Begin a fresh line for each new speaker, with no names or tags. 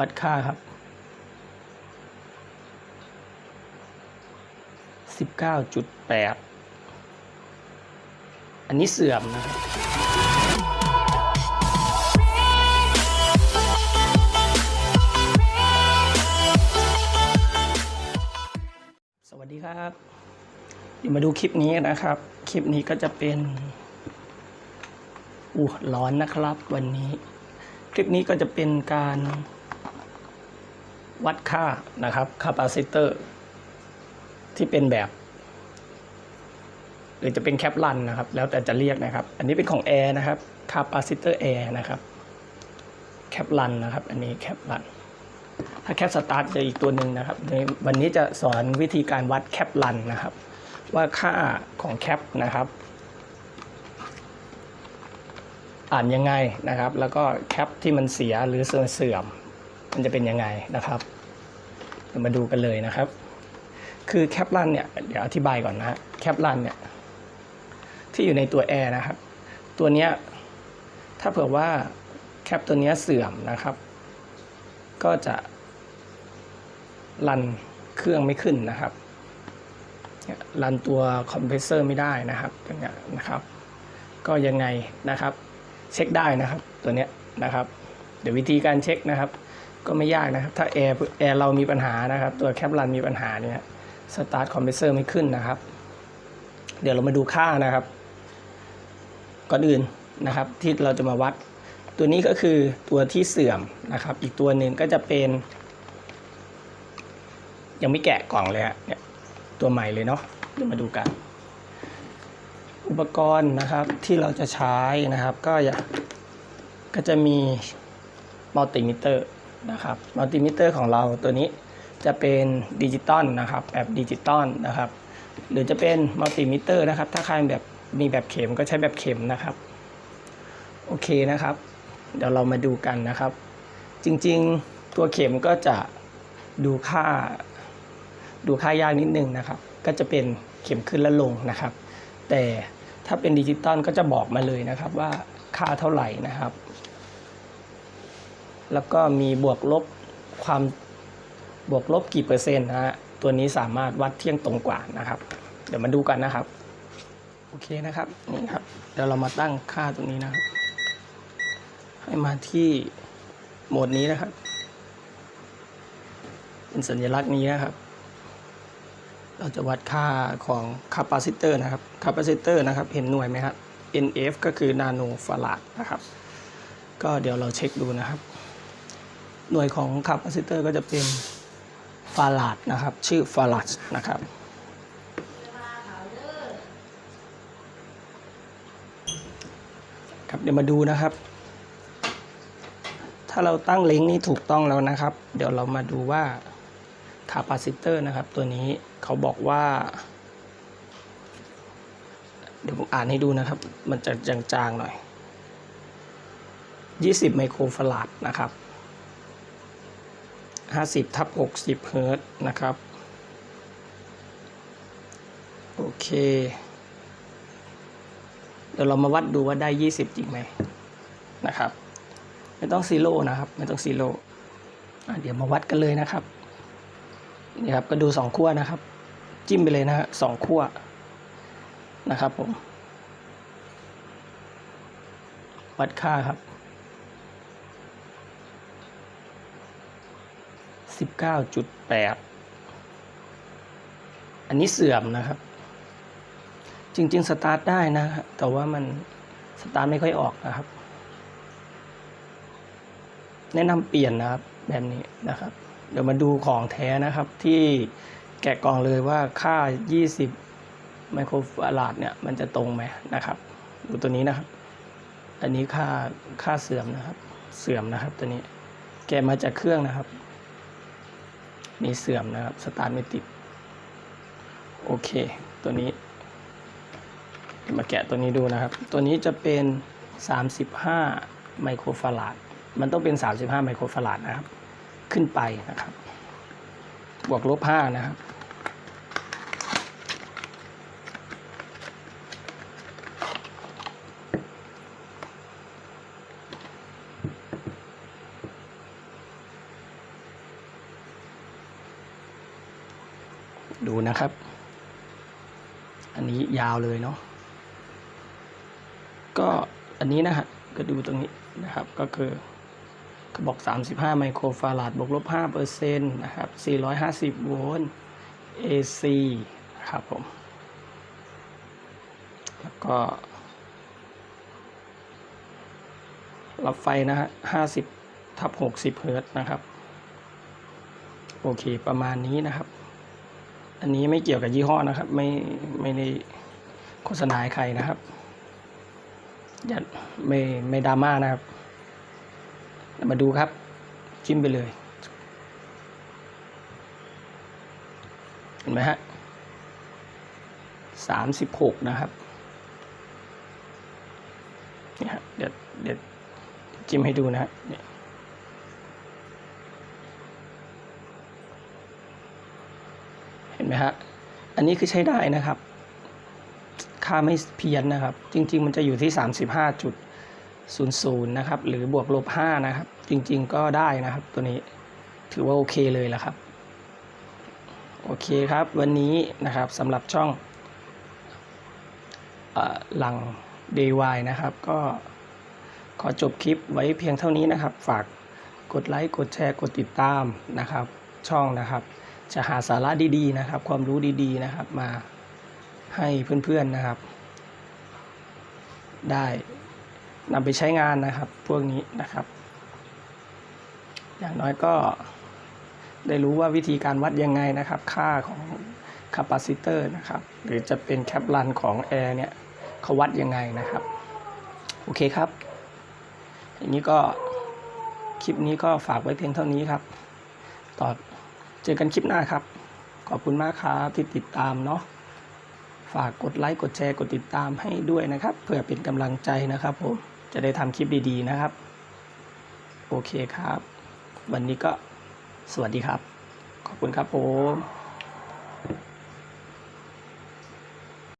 วัดค่าครับสิบเก้าจุดแปดอันนี้เสื่อมนะครับสวัสดีครับ เดี๋ยวมาดูคลิปนี้นะครับ คลิปนี้ก็จะเป็นอู้ร้อนนะครับวันนี้ คลิปนี้ก็จะเป็นการ วัดค่านะครับคาปาซิเตอร์ที่เป็นแบบ หรือจะเป็นแคปลันนะครับ แล้วแต่จะเรียกนะครับ อันนี้เป็นของแอร์นะครับคาปาซิเตอร์แอร์นะครับแคปลันนะครับ อันนี้แคปลันถ้าแคปสตาร์ทจะอีกตัวหนึ่งนะครับในวันนี้จะสอนวิธีการวัดแคปลันนะครับ ว่าค่าของแคปนะครับ อ่านยังไงนะครับ แล้วก็แคปที่มันเสียหรือเสื่อม มันจะเป็นยังไงนะครับเดี๋ยวมาดูกันเลยนะครับ คือแคปลันเนี่ยเดี๋ยวอธิบายก่อนนะแคปลันเนี่ยที่อยู่ในตัวแอร์นะครับ ตัวเนี้ยถ้าเผื่อว่าแคปตัวเนี้ยเสื่อมนะครับ ก็จะรันเครื่องไม่ขึ้นนะครับรันตัวคอมเพรสเซอร์ไม่ได้นะครับอย่างเงี้ยนะครับ ก็ยังไงนะครับ เช็คได้นะครับตัวเนี้ยนะครับ เดี๋ยววิธีการเช็คนะครับ ก็ไม่ยากนะครับ ถ้าแอร์แอร์เรามีปัญหานะครับ ตัวแคปรันมีปัญหาเนี่ยสตาร์ทคอมเพรสเซอร์ไม่ขึ้นนะครับ เดี๋ยวเรามาดูค่านะครับ ก่อนอื่นนะครับที่เราจะมาวัด ตัวนี้ก็คือตัวที่เสื่อมนะครับ อีกตัวหนึ่งก็จะเป็น ยังไม่แกะกล่องเลยฮะเนี่ยตัวใหม่เลยเนาะเดี๋ยวมาดูกัน อุปกรณ์นะครับที่เราจะใช้นะครับ ก็ก็จะมีมัลติมิเตอร์ นะครับมัลติมิเตอร์ของเราตัวนี้จะเป็นดิจิตอลนะครับแบบดิจิตอลนะครับ หรือจะเป็นมัลติมิเตอร์นะครับ ถ้าใครแบบมีแบบเข็มก็ใช้แบบเข็มนะครับ โอเคนะครับ เดี๋ยวเรามาดูกันนะครับ จริงๆตัวเข็มก็จะดูค่า ดูค่ายากนิดนึงนะครับ ก็จะเป็นเข็มขึ้นและลงนะครับ แต่ถ้าเป็นดิจิตอลก็จะบอกมาเลยนะครับว่าค่าเท่าไหร่นะครับ แล้วก็มีบวกลบความบวกลบกี่เปอร์เซ็นต์นะฮะตัวนี้สามารถวัดเที่ยงตรงกว่านะครับ เดี๋ยวมาดูกันนะครับ โอเคนะครับนี่ครับ เดี๋ยวเรามาตั้งค่าตรงนี้นะครับ ให้มาที่โหมดนี้นะครับ เป็นสัญลักษณ์นี้นะครับ เราจะวัดค่าของคาปาซิเตอร์นะครับคาปาซิเตอร์นะครับ เห็นหน่วยไหมครับ NF ก็คือนาโนฟาราดนะครับ ก็เดี๋ยวเราเช็คดูนะครับ หน่วยของคาปาซิเตอร์ก็จะเป็นฟาราดนะครับ ชื่อฟาราดนะครับครับเดี๋ยวมาดูนะครับ ถ้าเราตั้งล้งก์นี้ถูกต้องแล้วนะครับ เดี๋ยวเรามาดูว่าคาปาซิเตอร์นะครับ ตัวนี้เขาบอกว่า เดี๋ยวผมอ่านให้ดูนะครับ มันจะจางๆหน่อย 20 ไมโครฟาราดนะครับ 50ทับ60เฮิร์ตนะครับ โอเค เดี๋ยวเรามาวัดดูว่าได้ 20 จริงไหมนะครับ ไม่ต้องซีโร่นะครับ ไม่ต้องซีโร่เดี๋ยวมาวัดกันเลยนะครับนี่ครับก็ดูสองขั้วนะครับ จิ้มไปเลยนะฮะสองขั้วนะครับผม วัดค่าครับ สิบเก้าจุดแปดอันนี้เสื่อมนะครับ จริง ๆ สตาร์ทได้นะ แต่ว่ามันสตาร์ทไม่ค่อยออกนะครับ แนะนำเปลี่ยนนะครับแบบนี้นะครับ เดี๋ยวมาดูของแท้นะครับที่แกะกล่องเลยว่าค่า 20 ไมโครฟาราดเนี่ย มันจะตรงไหมนะครับ ดูตัวนี้นะครับ อันนี้ค่าค่าเสื่อมนะครับ เสื่อมนะครับตัวนี้ แกะมาจากเครื่องนะครับ มีเสื่อมนะครับ สตาร์ทไม่ติด โอเค ตัวนี้ มาแกะตัวนี้ดูนะครับ ตัวนี้จะเป็น 35 ไมโครฟาราด มันต้องเป็น 35 ไมโครฟาราดนะครับ ขึ้นไปนะครับ บวกลบ 5 นะครับ ดูนะครับ อันนี้ยาวเลยเนาะก็อันนี้นะฮะก็ดูตรงนี้นะครับก็คือเขาบอก 35 ไมโครฟาราดบวกลบ5เปอร์เซ็นต์นะครับ 450 โวลต์ AC นะครับผม แล้วก็ รับไฟนะฮะ 50 ทับ 60 เฮิร์ตนะครับ โอเค ประมาณนี้นะครับ อันนี้ไม่เกี่ยวกับยี่ห้อนะครับ ไม่ไม่ได้โฆษณาใครนะครับอย่าไม่ไม่ดราม่านะครับ มาดูครับ จิ้มไปเลย เห็นไหมฮะสามสิบหกนะครับเนี่ยเดี๋ยวเดี๋ยวจิ้มให้ดูนะฮะเนี่ย ห็นไหมฮะ อันนี้คือใช้ได้นะครับ ค่าไม่เพี้ยนนะครับ จริง ๆ มันจะอยู่ที่ 35.00 นะครับ หรือบวกลบ 5 นะครับ จริง ๆ ก็ได้นะครับ ตัวนี้ถือว่าโอเคเลยละครับ โอเคครับ วันนี้นะครับสำหรับช่องหลัง DY นะครับ ก็ขอจบคลิปไว้เพียงเท่านี้นะครับ ฝากกดไลค์ กดแชร์ กดติดตามนะครับ ช่องนะครับ จะหาสาระดีๆนะครับ ความรู้ดีๆนะครับ มาให้เพื่อนๆนะครับ ได้นำไปใช้งานนะครับ พวกนี้นะครับ อย่างน้อยก็ได้รู้ว่าวิธีการวัดยังไงนะครับ ค่าของคาปาซิเตอร์นะครับ หรือจะเป็นแคปลันของแอร์เนี่ยเขาวัดยังไงนะครับ โอเคครับ อย่างนี้ก็คลิปนี้ก็ฝากไว้เพียงเท่านี้ครับ ต่อ เจอกันคลิปหน้าครับ ขอบคุณมากครับที่ติดตามเนาะฝากกดไลค์กดแชร์กดติดตามให้ด้วยนะครับ เพื่อเป็นกำลังใจนะครับผมจะได้ทำคลิปดีๆนะครับ โอเคครับ วันนี้ก็สวัสดีครับ ขอบคุณครับผม